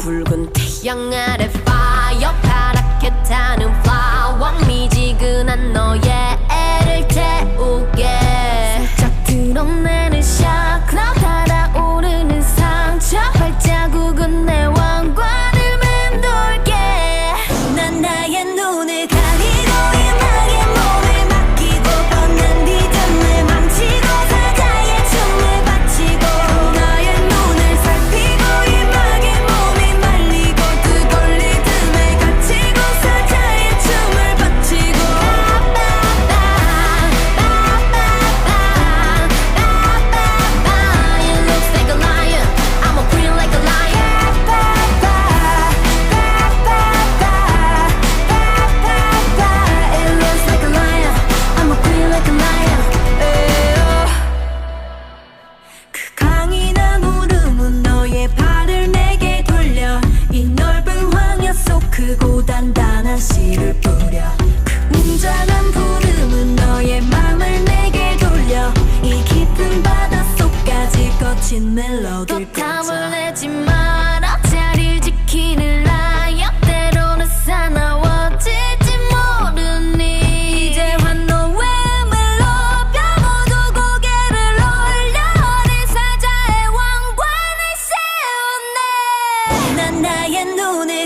붉은 태양 아래 파이어 파랗게 타 거친 멜로디 담을 내지 마라. 자리를 지키는 라이언 때로는 사나워지지 모르니. 이제와 너의 멜로 펴모두 고개를 올려 어린 사자의 왕관을 세웠네. 난 나의 눈에